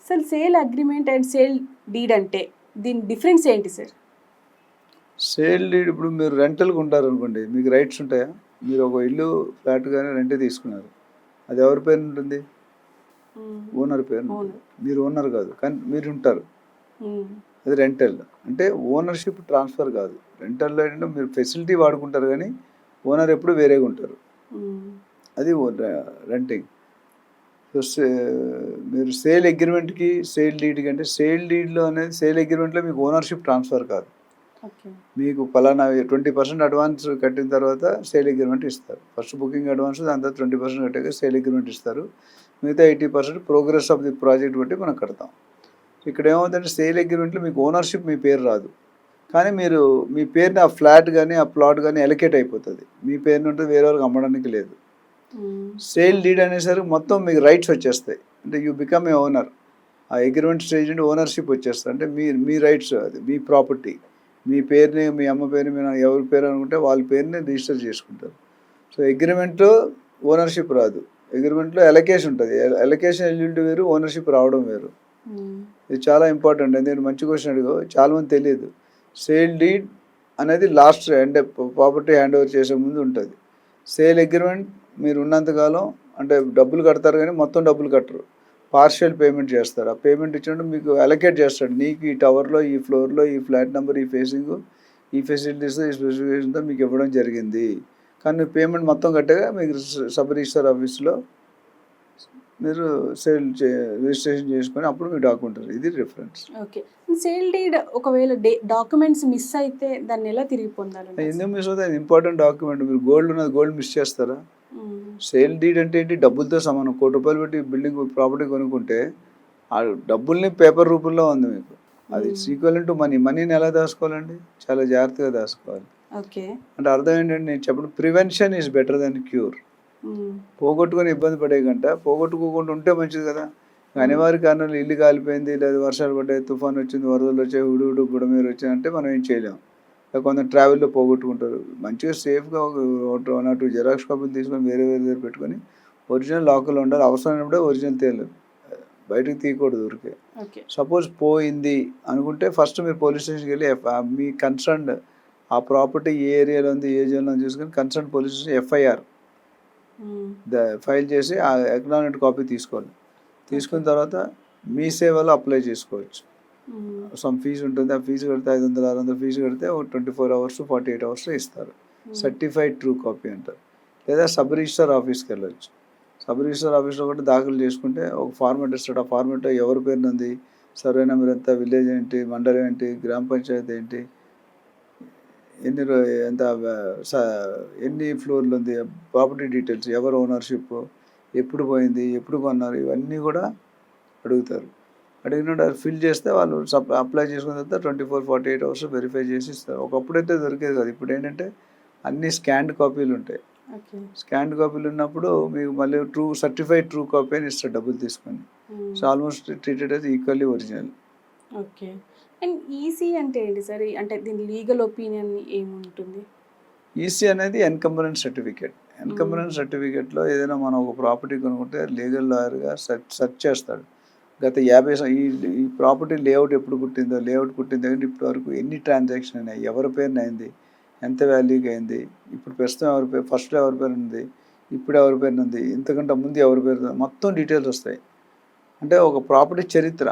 అసలు sale agreement and sale deed అంటే దీని డిఫరెన్స్ ఏంటి సార్? సేల్ డీడ్ ఇప్పుడు మీరు రెంటల్కి ఉంటారు అనుకోండి మీకు రైట్స్ ఉంటాయా? మీరు ఒక ఇల్లు ఫ్లాట్ కానీ రెంట్ తీసుకున్నారు. అది ఎవరి పేరు ఉంటుంది? ఓనర్ పేరు మీరు ఓనర్ కాదు కానీ మీరు ఉంటారు. అది రెంటల్. అంటే ఓనర్షిప్ ట్రాన్స్ఫర్ కాదు. రెంటల్లో ఏంటంటే మీరు ఫెసిలిటీ వాడుకుంటారు కానీ ఓనర్ ఎప్పుడు వేరేగా ఉంటారు. అది రెంటింగ్. సో మీరు సేల్ అగ్రిమెంట్కి సేల్ డీడ్కి అంటే సేల్ డీడ్లో అనేది సేల్ అగ్రిమెంట్లో మీకు ఓనర్షిప్ ట్రాన్స్ఫర్ కాదు. మీకు పలానా ట్వంటీ పర్సెంట్ అడ్వాన్స్ కట్టిన తర్వాత సేల్ అగ్రిమెంట్ ఇస్తారు. ఫస్ట్ బుకింగ్ అడ్వాన్స్ దాని తర్వాత ట్వంటీ పర్సెంట్ కట్టాక సేల్ అగ్రిమెంట్ ఇస్తారు. మిగతా eighty percent progress of the project బట్టి మనం కడతాం. ఇక్కడ ఏమవుతుందంటే సేల్ అగ్రిమెంట్లో మీకు ఓనర్షిప్ మీ పేరు రాదు. కానీ మీరు మీ పేరుని ఆ ఫ్లాట్ కానీ ఆ ప్లాట్ కానీ ఎలకేట్ అయిపోతుంది. మీ పేరు నుండి వేరే వాళ్ళకి అమ్మడానికి లేదు. సేల్ డీడ్ అనేసరికి మొత్తం మీకు రైట్స్ వచ్చేస్తాయి. అంటే యూ బికమ్ ఏ ఓనర్ ఆ అగ్రిమెంట్ స్టేజ్ నుండి ఓనర్షిప్ వచ్చేస్తుంది. అంటే మీ మీ రైట్స్ అది మీ ప్రాపర్టీ మీ పేరుని మీ అమ్మ పేరు మీ ఎవరి పేరు అనుకుంటే వాళ్ళ పేరుని రిజిస్టర్ చేసుకుంటారు. సో అగ్రిమెంట్లో ఓనర్షిప్ రాదు. అగ్రిమెంట్లో ఎలకేషన్ ఉంటుంది. ఎలకేషన్ ఎలిజిబిలిటీ వేరు ఓనర్షిప్ రావడం వేరు. ఇది చాలా ఇంపార్టెంట్ ఎందుకంటే మంచి క్వశ్చన్ అడిగో చాలా మంది తెలియదు. సేల్ డీడ్ అనేది లాస్ట్ అంటే ప్రాపర్టీ హ్యాండ్ ఓవర్ చేసే ముందు ఉంటుంది. సేల్ అగ్రిమెంట్ మీరు ఉన్నంతకాలం అంటే డబ్బులు కడతారు కానీ మొత్తం డబ్బులు కట్టరు. పార్షియల్ పేమెంట్ చేస్తారు. ఆ పేమెంట్ ఇచ్చినట్టు మీకు అలొకేట్ చేస్తాడు. నీకు ఈ టవర్లో ఈ ఫ్లోర్లో ఈ ఫ్లాట్ నెంబర్ ఈ ఫేసింగ్ ఈ ఫెసిలిటీస్ ఈ స్పెసిఫికేషన్తో మీకు ఇవ్వడం జరిగింది. కానీ పేమెంట్ మొత్తం కట్టగా మీకు సబ్ రిజిస్టర్ ఆఫీస్లో మీరు సేల్ రిజిస్ట్రేషన్ చేసుకొని అప్పుడు మీ డాక్యుమెంట్ ఇది రిఫరెన్స్. ఓకే. సేల్ డీడ్ ఒకవేళ డాక్యుమెంట్స్ మిస్ అయితే దాన్ని ఎలా తిరిగి పొందాలండి ఎందుకు మిస్ అవుతుంది? Important document. మీరు గోల్డ్ ఉన్నది గోల్డ్ మిస్ చేస్తారా? సేల్ డీడ్ అంటే ఏంటి? డబ్బులతో సమానం. కోటి రూపాయలు పెట్టి బిల్డింగ్ ప్రాపర్టీ కొనుక్కుంటే ఆ డబ్బుల్ని పేపర్ రూపంలో ఉంది మీకు. అది. ఈక్వల్ టు మనీ మనీని ఎలా దాచుకోవాలండి? చాలా జాగ్రత్తగా దాచుకోవాలి. ఓకే. అంటే అర్థం ఏంటంటే నేను చెప్పడం prevention is better than cure పోగొట్టుకొని ఇబ్బంది పడే కంట పోగొట్టుకోకుండా ఉంటే మంచిది కదా. అనివార్య కారణాలు ఇల్లు కాలిపోయింది లేదా వర్షాలు పడ్డాయి తుఫాన్ వచ్చింది వరదలు వచ్చాయి ఉడు ఉడు బుడమీరు వచ్చాయి అంటే మనం ఏం చేయలేం. కొంత ట్రావెల్లో పోగొట్టుకుంటారు. మంచిగా సేఫ్గా ఒక వన్ ఆర్ టూ జెరాక్స్ కాపీలు తీసుకొని వేరే వేరే దగ్గర పెట్టుకొని ఒరిజినల్ లాకర్లో ఉండాలి. అవసరమైనప్పుడే ఒరిజినల్ తేలు. బయటకు తీయకూడదు ఊరికే. ఓకే. సపోజ్ పోయింది అనుకుంటే ఫస్ట్ మీరు పోలీస్ స్టేషన్కి వెళ్ళి మీ కన్సర్న్ ఆ ప్రాపర్టీ ఏ ఏరియాలో ఉంది ఏ జోన్లో ఉంది చూసుకొని concern police station FIR. File చేసి ఆ ఎకనామిక్ కాపీ తీసుకోవాలి తీసుకున్న తర్వాత మీ సేవలో అప్లై చేసుకోవచ్చు. సమ్ ఫీజు ఉంటుంది. ఆ ఫీజు కడితే ఐదు వందల ఆరు వందల ఫీజు కడితే ఒక twenty four hours forty eight hours ఇస్తారు సర్టిఫైడ్ ట్రూ కాపీ అంటారు. లేదా సబ్ రిజిస్టర్ ఆఫీస్కి వెళ్ళొచ్చు. సబ్ రిజిస్టర్ ఆఫీస్లో కూడా దాఖలు చేసుకుంటే ఒక ఫార్మెట్ ఇస్తాడు. ఆ ఫార్మెట్లో ఎవరి పేరు ఉంది? సర్వే నెంబర్ ఎంత? విలేజ్ ఏంటి? మండలం ఏంటి? గ్రామ పంచాయతీ ఏంటి? ఎన్ని ఎంత ఎన్ని ఫ్లోర్లు ఉంది? ప్రాపర్టీ డీటెయిల్స్ ఎవరు ఓనర్షిప్ ఎప్పుడు పోయింది ఎప్పుడు కొన్నారు ఇవన్నీ కూడా అడుగుతారు. అడిగినట్టు అది ఫిల్ చేస్తే వాళ్ళు సప్ అప్లై చేసుకున్న తర్వాత twenty four forty eight hours verify చేసి ఇస్తారు. ఒకప్పుడైతే దొరికేది కాదు. ఇప్పుడు ఏంటంటే అన్ని స్కాన్డ్ కాపీలు ఉంటాయి. స్కాన్డ్ కాపీలు ఉన్నప్పుడు మీకు మళ్ళీ ట్రూ సర్టిఫైడ్ ట్రూ కాపీ అని ఇస్తారు డబ్బులు తీసుకొని. So almost treated as equally original okay. And EC అంటే ఏంటి సార్? అంటే దీని లీగల్ ఒపీనియన్ ఏముంటుంది? ఈసీ అనేది ఎన్కంబరెన్స్ సర్టిఫికేట్. ఎన్కంబరెన్స్ సర్టిఫికేట్లో ఏదైనా మనం ఒక ప్రాపర్టీ కొనుక్కుంటే లీగల్ లాయర్గా సెర్చ్ సెర్చ్ చేస్తాడు. గత యాభై ఈ ఈ ప్రాపర్టీ లేఅవుట్ ఎప్పుడు పుట్టిందో లేఅవుట్ పుట్టిన దగ్గర ఇప్పటి వరకు ఎన్ని ట్రాన్సాక్షన్ అయినాయి ఎవరి పేరున అయింది ఎంత వాల్యూకి అయింది ఇప్పుడు ప్రస్తుతం ఎవరి పేరు ఫస్ట్లో ఎవరి పేరు ఉంది ఇప్పుడు ఎవరి పేరు ఉంది ఇంతకంటే ముందు ఎవరి పేరు మొత్తం డీటెయిల్స్ వస్తాయి. అంటే ఒక ప్రాపర్టీ చరిత్ర.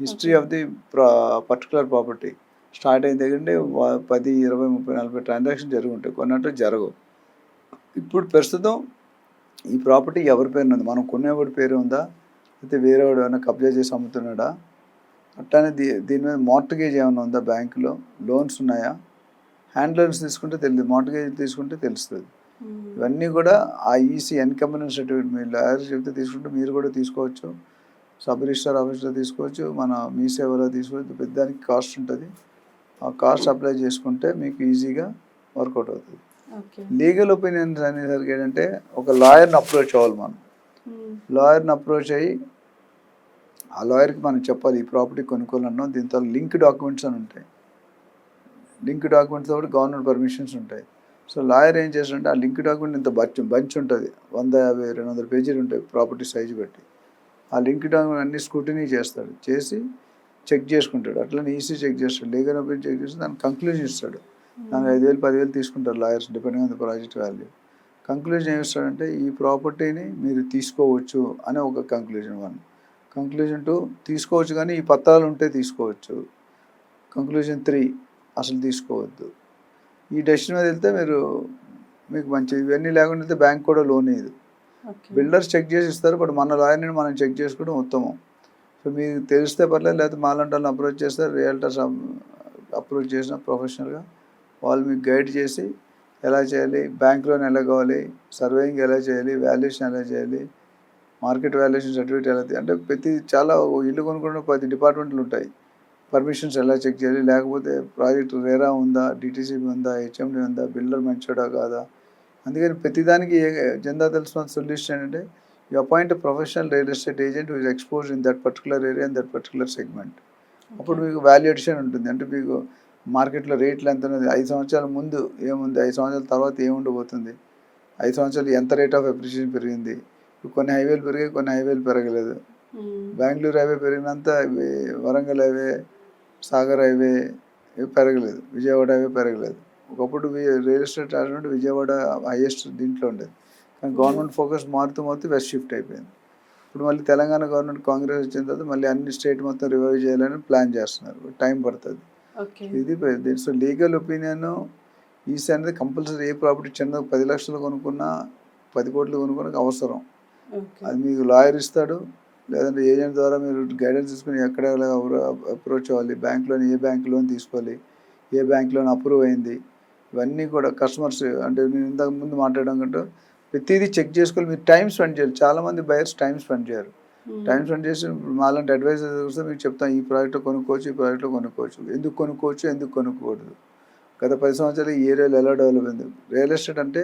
History of the particular property start అయిన దగ్గర వా- పది ఇరవై ముప్పై నలభై ట్రాన్సాక్షన్ జరిగి ఉంటాయి కొన్నట్టు జరగవు. ఇప్పుడు ప్రస్తుతం ఈ ప్రాపర్టీ ఎవరి పేరున ఉంది మనం కొనేవాడి పేరు ఉందా? అయితే వేరేవాడు ఏమైనా కబ్జా చేసి అమ్ముతున్నాడా? అట్లానే దీ దీని మీద మార్టగేజ్ ఏమైనా ఉందా బ్యాంకులో? లోన్స్ ఉన్నాయా? హ్యాండ్ లోన్స్ తీసుకుంటే తెలియదు మార్టగేజ్ తీసుకుంటే తెలుస్తుంది. ఇవన్నీ కూడా ఆ ఈసీ ఎన్కంబరెన్స్ సర్టిఫికేట్ మీ లాయర్ చెప్తే తీసుకుంటే మీరు కూడా తీసుకోవచ్చు. సబ్ రిజిస్టర్ ఆఫీస్లో తీసుకోవచ్చు మన మీ సేవలో తీసుకోవచ్చు పెద్దానికి కాస్ట్ ఉంటుంది. ఆ కాస్ట్ అప్లై చేసుకుంటే మీకు ఈజీగా వర్కౌట్ అవుతుంది. లీగల్ ఒపీనియన్స్ అనేసరికి ఏంటంటే ఒక లాయర్ని అప్రోచ్ అవ్వాలి మనం. లాయర్ని అప్రోచ్ అయ్యి ఆ లాయర్కి మనం చెప్పాలి ఈ ప్రాపర్టీ కొనుక్కోవాలన్నాం దీంతో లింక్ డాక్యుమెంట్స్ అని ఉంటాయి. లింక్ డాక్యుమెంట్స్తో కూడా గవర్నమెంట్ పర్మిషన్స్ ఉంటాయి. సో లాయర్ ఏం చేస్తాడంటే ఆ లింక్ డాక్యుమెంట్ ఇంత బంచ్ బంచ్ ఉంటుంది. వంద యాభై రెండు వందల పేజీలు ఉంటాయి ప్రాపర్టీ సైజు బట్టి. ఆ లింక్ అన్ని స్క్రూటినీ చేస్తాడు. చేసి చెక్ చేసుకుంటాడు. అట్లనే ఈసీ చెక్ చేస్తాడు. లీగల్ ఒపీనియన్ చెక్ చేసి దానికి కంక్లూజన్ ఇస్తాడు. దానికి ఐదు వేలు పదివేలు తీసుకుంటారు lawyers depending on the project value. Conclusion ఏమి ఇస్తాడంటే ఈ ప్రాపర్టీని మీరు తీసుకోవచ్చు అనే ఒక కంక్లూజన్ వన్. కంక్లూజన్ టూ తీసుకోవచ్చు కానీ ఈ పత్రాలు ఉంటే తీసుకోవచ్చు. కంక్లూజన్ త్రీ అసలు తీసుకోవద్దు. ఈ డెసిషన్ మీద వెళ్తే మీరు మీకు మంచి ఇవన్నీ లేకుండా బ్యాంక్ కూడా లోన్ ఓకే బిల్డర్స్ చెక్ చేసి ఇస్తారు బట్ మన లాయర్ని మనం చెక్ చేసుకోవడం ఉత్తమం. సో మీకు తెలిస్తే పర్లేదు లేకపోతే మాలంటి వాళ్ళని అప్రోచ్ చేస్తారు రియల్టర్స్ అప్రోచ్ చేసిన ప్రొఫెషనల్గా వాళ్ళు మీకు గైడ్ చేసి ఎలా చేయాలి బ్యాంక్ లోన్ ఎలా కావాలి సర్వేయింగ్ ఎలా చేయాలి వాల్యుయేషన్ ఎలా చేయాలి మార్కెట్ వాల్యుయేషన్ సర్టిఫికేట్ ఎలా తీ- అంటే ప్రతి చాలా ఇల్లు కొనుక్కున్న పది డిపార్ట్మెంట్లు ఉంటాయి. పర్మిషన్స్ ఎలా చెక్ చేయాలి లేకపోతే ప్రాజెక్ట్ రేరా ఉందా డిటీసీబీ ఉందా హెచ్ఎండి ఉందా బిల్డర్ మంచోడా కాదా అందుకని ప్రతిదానికి ఏ- జెండా తెలిసిన సొల్యూషన్ ఏంటంటే you appoint professional real estate agent who's expose in that particular area in that particular segment అప్పుడు మీకు వాల్యుయేషన్ ఉంటుంది. అంటే మీకు మార్కెట్లో రేట్లు ఎంత ఉన్నది ఐదు సంవత్సరాల ముందు ఏముంది ఐదు సంవత్సరాల తర్వాత ఏముండబోతుంది ఐదు సంవత్సరాలు ఎంత రేట్ ఆఫ్ అప్రిషియేషన్ పెరిగింది కొన్ని హైవేలు పెరిగాయి కొన్ని హైవేలు పెరగలేదు. బెంగళూరు హైవే పెరిగినంత వరంగల్ హైవే సాగర్ హైవే ఇవి పెరగలేదు విజయవాడ హైవే పెరగలేదు. ఒకప్పుడు రియల్ ఎస్టేట్ రాసినట్టు విజయవాడ హైయెస్ట్ దీంట్లో ఉండేది. కానీ గవర్నమెంట్ ఫోకస్ మారుతూ మారుతూ వెస్ట్ షిఫ్ట్ అయిపోయింది. ఇప్పుడు మళ్ళీ తెలంగాణ గవర్నమెంట్ కాంగ్రెస్ వచ్చిన తర్వాత మళ్ళీ అన్ని స్టేట్ మొత్తం రివైవ్ చేయాలని ప్లాన్ చేస్తున్నారు. టైం పడుతుంది. ఇది సో లీగల్ ఒపీనియన్ ఈసీ అనేది కంపల్సరీ ఏ ప్రాపర్టీ చిన్న పది లక్షలు కొనుక్కున్నా పది కోట్లు కొనుక్కున్నా అవసరం. అది మీకు లాయర్ ఇస్తాడు. లేదంటే ఏజెంట్ ద్వారా మీరు గైడెన్స్ తీసుకుని ఎక్కడ అప్రోచ్ అవ్వాలి? బ్యాంక్ లోన్ ఏ బ్యాంక్ లోన్ తీసుకోవాలి? ఏ బ్యాంక్ లోన్ అప్రూవ్ అయింది? ఇవన్నీ కూడా కస్టమర్స్ అంటే నేను ఇంతకు ముందు మాట్లాడడం కంటే ప్రతిదీ చెక్ చేసుకోవాలి. మీరు టైం స్పెండ్ చేయాలి. చాలామంది బయర్స్ టైం స్పెండ్ చేయరు. టైం స్పెండ్ చేసి మాలాంటి అడ్వైజర్ వస్తే మీకు చెప్తాం ఈ ప్రాజెక్ట్ కొనుక్కోవచ్చు ఈ ప్రాజెక్ట్లో కొనుక్కోవచ్చు. ఎందుకు కొనుక్కోవచ్చు ఎందుకు కొనుక్కోకూడదు? గత పది సంవత్సరాలు ఈ ఏరియాలో ఎలా డెవలప్ అయింది? రియల్ ఎస్టేట్ అంటే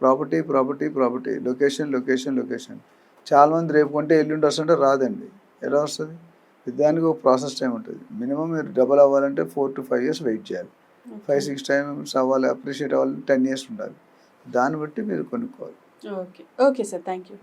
property property property location location location చాలామంది రేపు కొంటే ఎల్లుండి వస్తుంటే రాదండి. ఎలా వస్తుంది? దానికి ఒక ప్రాసెస్ టైం ఉంటుంది. మినిమం మీరు డబల్ అవ్వాలంటే four to five years wait చేయాలి. ఫైవ్ సిక్స్ టైమ్స్ అవ్వాలి అప్రిషియేట్ అవ్వాలంటే టెన్ ఇయర్స్ ఉండాలి. దాన్ని బట్టి మీరు కొనుక్కోవాలి. Okay okay sir thank you